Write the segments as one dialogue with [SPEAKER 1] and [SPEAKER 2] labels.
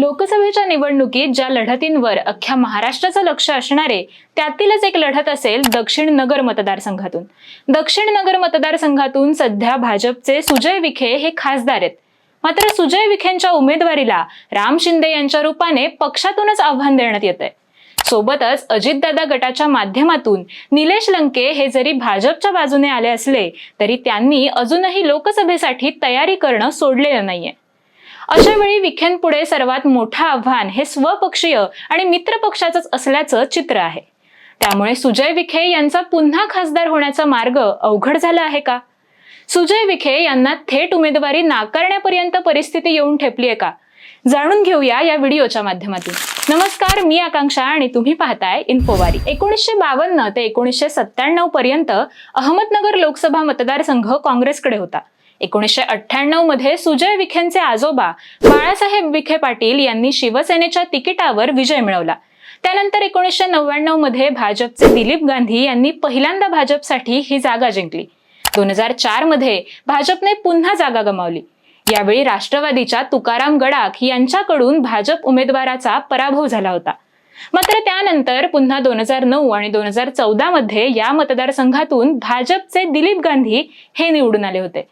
[SPEAKER 1] लोकसभेच्या निवडणुकीत ज्या लढतींवर अख्ख्या महाराष्ट्राचं लक्ष असणारे त्यातीलच एक लढत असेल दक्षिण नगर मतदारसंघातून. दक्षिण नगर मतदारसंघातून सध्या भाजपचे सुजय विखे हे खासदार आहेत. मात्र सुजय विखेंच्या उमेदवारीला राम शिंदे यांच्या रूपाने पक्षातूनच आव्हान देण्यात येत आहे सोबतच अजितदादा गटाच्या माध्यमातून निलेश लंके हे जरी भाजपच्या बाजूने आले असले तरी त्यांनी अजूनही लोकसभेसाठी तयारी करणं सोडलेलं नाहीये. अशा वेळी विखेंपुढे सर्वात मोठं आव्हान हे स्वपक्षीय आणि मित्रपक्षाचंच असल्याचं चित्र आहे. त्यामुळे सुजय विखे यांचा पुन्हा खासदार होण्याचा मार्ग अवघड झाला आहे का? सुजय विखे यांना थेट उमेदवारी नाकारण्यापर्यंत परिस्थिती येऊन ठेपली आहे का? जाणून घेऊया या व्हिडिओच्या माध्यमातून. नमस्कार मी आकांक्षा आणि तुम्ही पाहताय इन्फोवारी. एकोणीसशे बावन्न ते एकोणीसशे सत्त्याण्णव पर्यंत अहमदनगर लोकसभा मतदारसंघ काँग्रेसकडे होता. एकोणीसशे अठ्ठ्याण्णवमध्ये सुजय विखेंचे आजोबा बाळासाहेब विखे पाटील यांनी शिवसेनेच्या तिकिटावर विजय मिळवला. त्यानंतर एकोणीसशे नव्याण्णवमध्ये भाजपचे दिलीप गांधी यांनी पहिल्यांदा भाजपसाठी ही जागा जिंकली. दोन हजार चारमध्ये भाजपने पुन्हा जागा गमावली. यावेळी राष्ट्रवादीच्या तुकाराम गडाख यांच्याकडून भाजप उमेदवाराचा पराभव झाला होता. मात्र त्यानंतर पुन्हा दोन हजार नऊ आणि दोन हजार चौदा मध्ये या मतदारसंघातून भाजपचे दिलीप गांधी हे निवडून आले होते.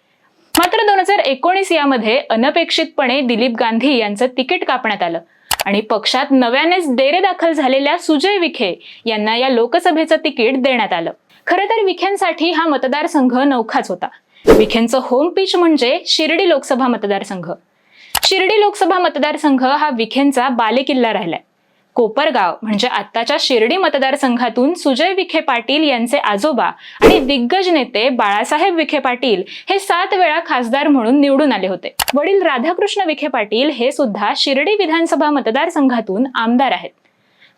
[SPEAKER 1] मात्र दोन हजार एकोणीस यामध्ये अनपेक्षितपणे दिलीप गांधी यांचं तिकीट कापण्यात आलं. आणि पक्षात नव्यानेच डेरे दाखल झालेल्या सुजय विखे यांना या लोकसभेचं तिकीट देण्यात आलं. खरं तर विखेंसाठी हा मतदारसंघ नौखाच होता. विखेंचं होम पिच म्हणजे शिर्डी लोकसभा मतदारसंघ. शिर्डी लोकसभा मतदारसंघ हा विखेंचा बालेकिल्ला राहिलाय. कोपरगाव म्हणजे आत्ताच्या शिर्डी मतदारसंघातून सुजय विखे पाटील यांचे आजोबा आणि दिग्गज नेते बाळासाहेब विखे पाटील हे सात वेळा खासदार म्हणून निवडून आले होते. वडील राधाकृष्ण विखे पाटील हे सुद्धा शिर्डी विधानसभा मतदारसंघातून आमदार आहेत.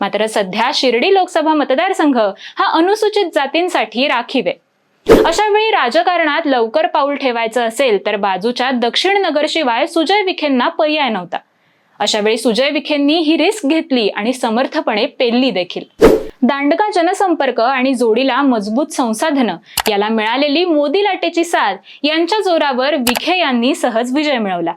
[SPEAKER 1] मात्र सध्या शिर्डी लोकसभा मतदारसंघ हा अनुसूचित जातींसाठी राखीव आहे. अशा वेळी राजकारणात लवकर पाऊल ठेवायचं असेल तर बाजूच्या दक्षिण नगरशिवाय सुजय विखेंना पर्याय नव्हता. अशा वेळी सुजय विखेंनी ही रिस्क घेतली आणि समर्थपणे पेलली देखील. दांडका जनसंपर्क आणि जोडीला मजबूत संसाधनं याला मिळालेली मोदी लाटेची साथ यांच्या जोरावर विखे यांनी सहज विजय मिळवला.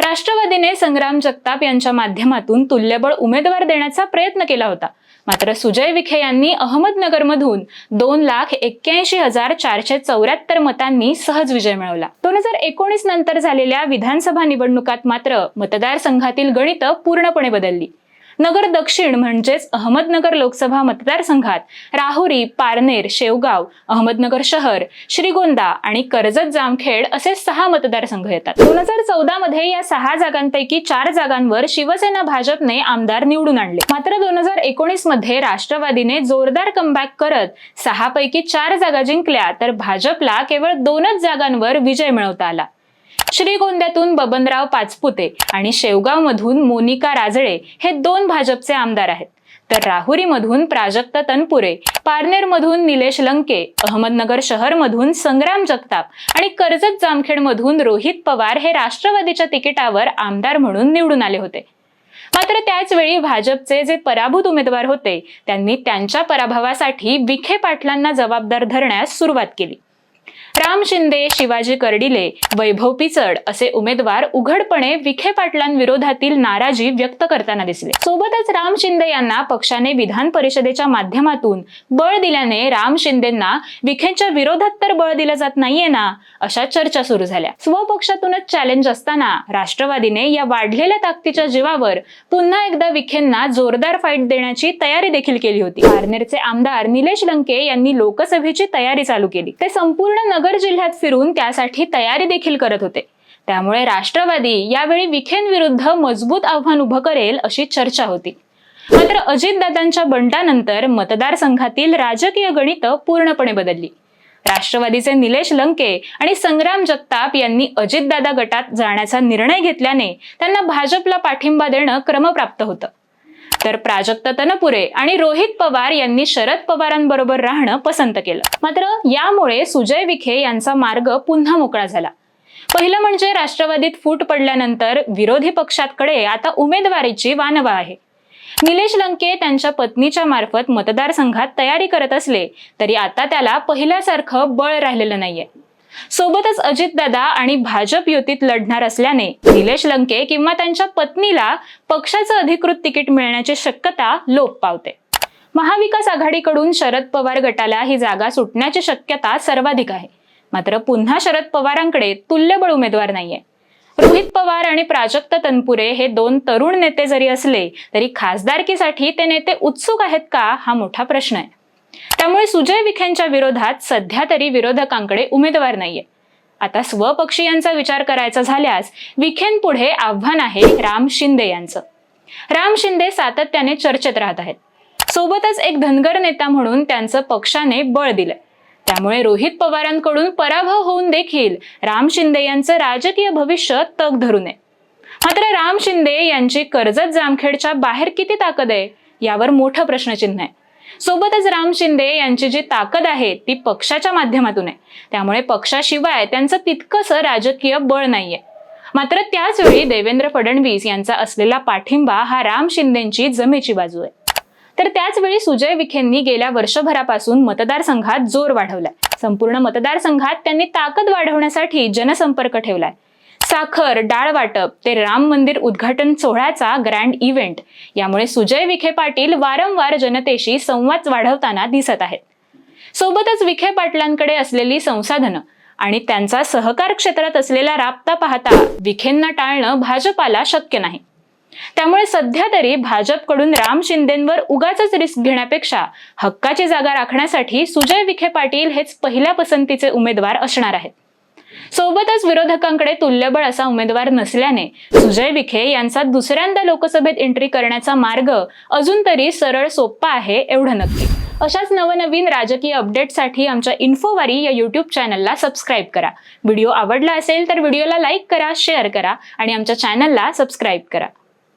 [SPEAKER 1] राष्ट्रवादीने संग्राम जगताप यांच्या माध्यमातून तुल्यबळ उमेदवार देण्याचा प्रयत्न केला होता. मात्र सुजय विखे यांनी अहमदनगरमधून दोन लाख एक्क्याऐंशी हजार चारशे चौऱ्याहत्तर मतांनी सहज विजय मिळवला. दोन हजार एकोणीस नंतर झालेल्या विधानसभा निवडणुकात मात्र मतदारसंघातील गणित पूर्णपणे बदलली. नगर दक्षिण म्हणजेच अहमदनगर लोकसभा मतदारसंघात राहुरी पारनेर शेवगाव अहमदनगर शहर श्रीगोंदा आणि कर्जत जामखेड असे सहा मतदारसंघ येतात. दोन हजार चौदा मध्ये या सहा जागांपैकी चार जागांवर शिवसेना भाजपने आमदार निवडून आणले. मात्र दोन हजार एकोणीसमध्ये राष्ट्रवादीने जोरदार कमबॅक करत सहा पैकी चार जागा जिंकल्या तर भाजपला केवळ दोनच जागांवर विजय मिळवता आला. श्रीगोंद्यातून बबनराव पाचपुते आणि शेवगावमधून मोनिका राजळे हे दोन भाजपचे आमदार आहेत. तर राहुरीमधून प्राजक्त तनपुरे पारनेरमधून निलेश लंके अहमदनगर शहरमधून संग्राम जगताप आणि कर्जत जामखेडमधून रोहित पवार हे राष्ट्रवादीच्या तिकिटावर आमदार म्हणून निवडून आले होते. मात्र त्याचवेळी भाजपचे जे पराभूत उमेदवार होते त्यांनी त्यांच्या पराभवासाठी विखे पाटलांना जबाबदार धरण्यास सुरुवात केली. राम शिंदे शिवाजी कर्डिले वैभव पिचड असे उमेदवार उघडपणे विखे पाटलांविरोधातील नाराजी व्यक्त करताना दिसले. सोबतच राम शिंदे यांना पक्षाने विधान परिषदेच्या माध्यमातून बळ दिल्याने राम शिंदेना विखेंच्या विरोधात तर बळ दिलं जात नाहीये ना अशा चर्चा सुरू झाल्या. स्वपक्षातूनच चॅलेंज असताना राष्ट्रवादीने या वाढलेल्या ताकदीच्या जीवावर पुन्हा एकदा विखेंना जोरदार फाईट देण्याची तयारी देखील केली होती. पारनेरचे आमदार निलेश लंके यांनी लोकसभेची तयारी चालू केली. ते संपूर्ण नगर जिल्ह्यात फिरून त्यासाठी तयारी देखील करत होते. त्यामुळे राष्ट्रवादी यावेळी विखेंविरुद्ध मजबूत आव्हान उभं करेल अशी चर्चा होती. मात्र अजितदादांच्या बंडानंतर मतदारसंघातील राजकीय गणित पूर्णपणे बदलली. राष्ट्रवादीचे निलेश लंके आणि संग्राम जगताप यांनी अजितदादा गटात जाण्याचा निर्णय घेतल्याने त्यांना भाजपला पाठिंबा देणं क्रमप्राप्त होतं. तर प्राजक्त तनपुरे आणि रोहित पवार यांनी शरद पवारांबरोबर राहणं पसंत केलं. मात्र यामुळे सुजय विखे यांचा मार्ग पुन्हा मोकळा झाला. पहिलं म्हणजे राष्ट्रवादीत फूट पडल्यानंतर विरोधी पक्षातकडे आता उमेदवारीची वानवा आहे. निलेश लंके त्यांच्या पत्नीच्या मार्फत मतदारसंघात तयारी करत असले तरी आता त्याला पहिल्यासारखं बळ राहिलेलं नाहीये. सोबतच अजितदादा आणि भाजप युतीत लढणार असल्याने निलेश लंके किंवा त्यांच्या पत्नीला पक्षाचं अधिकृत तिकीट मिळण्याची शक्यता लोप पावते. महाविकास आघाडीकडून शरद पवार गटाला ही जागा सुटण्याची शक्यता सर्वाधिक आहे. मात्र पुन्हा शरद पवारांकडे तुल्यबळ उमेदवार नाहीये. रोहित पवार आणि प्राजक्त तनपुरे हे दोन तरुण नेते जरी असले तरी खासदारकीसाठी ते नेते उत्सुक आहेत का हा मोठा प्रश्न आहे. त्यामुळे सुजय विखेंच्या विरोधात सध्या तरी विरोधकांकडे उमेदवार नाहीये. आता स्वपक्षीयांचा विचार करायचा झाल्यास विखेंपुढे आव्हान आहे राम शिंदे यांचं. राम शिंदे सातत्याने चर्चेत राहत आहेत. सोबतच एक धनगर नेता म्हणून त्यांचं पक्षाने बळ दिलंय. त्यामुळे रोहित पवारांकडून पराभव होऊन देखील राम शिंदे यांचं राजकीय भविष्य तग धरू नये मात्र राम शिंदे यांची कर्जत जामखेडच्या बाहेर किती ताकद आहे यावर मोठं प्रश्नचिन्ह आहे. सोबतच राम शिंदे यांची जी ताकद आहे ती पक्षाच्या माध्यमातून आहे. त्यामुळे पक्षाशिवाय त्यांचं तितकंसं राजकीय बळ नाहीये. मात्र त्याचवेळी देवेंद्र फडणवीस यांचा असलेला पाठिंबा हा राम शिंदेची जमेची बाजू आहे. तर त्याचवेळी सुजय विखेंनी गेल्या वर्षभरापासून मतदारसंघात जोर वाढवलाय. संपूर्ण मतदारसंघात त्यांनी ताकद वाढवण्यासाठी जनसंपर्क ठेवलाय. साखर डाळ वाटप ते राम मंदिर उद्घाटन सोहळ्याचा ग्रँड इव्हेंट यामुळे सुजय विखे पाटील वारंवार जनतेशी संवाद वाढवताना दिसत आहेत. सोबतच विखे पाटलांकडे असलेली संसाधनं आणि त्यांचा सहकार क्षेत्रात असलेला राबता पाहता विखेंना टाळणं भाजपाला शक्य नाही. त्यामुळे सध्या तरी भाजपकडून राम शिंदेंवर उगाच रिस्क घेण्यापेक्षा हक्काची जागा राखण्यासाठी सुजय विखे पाटील हेच पहिल्या पसंतीचे उमेदवार असणार आहेत. सोबतच विरोधकांकडे तुल्यबळ असा उमेदवार नसल्याने सुजय विखे यांचा दुसऱ्यांदा लोकसभेत एंट्री करण्याचा मार्ग अजून तरी सरळ सोपा आहे एवढं नक्की. अशाच नवनवीन राजकीय अपडेटसाठी आमच्या इन्फोवारी या यूट्यूब चॅनलला सबस्क्राईब करा. व्हिडिओ आवडला असेल तर व्हिडिओला लाईक करा शेअर करा आणि आमच्या चॅनलला सबस्क्राईब करा.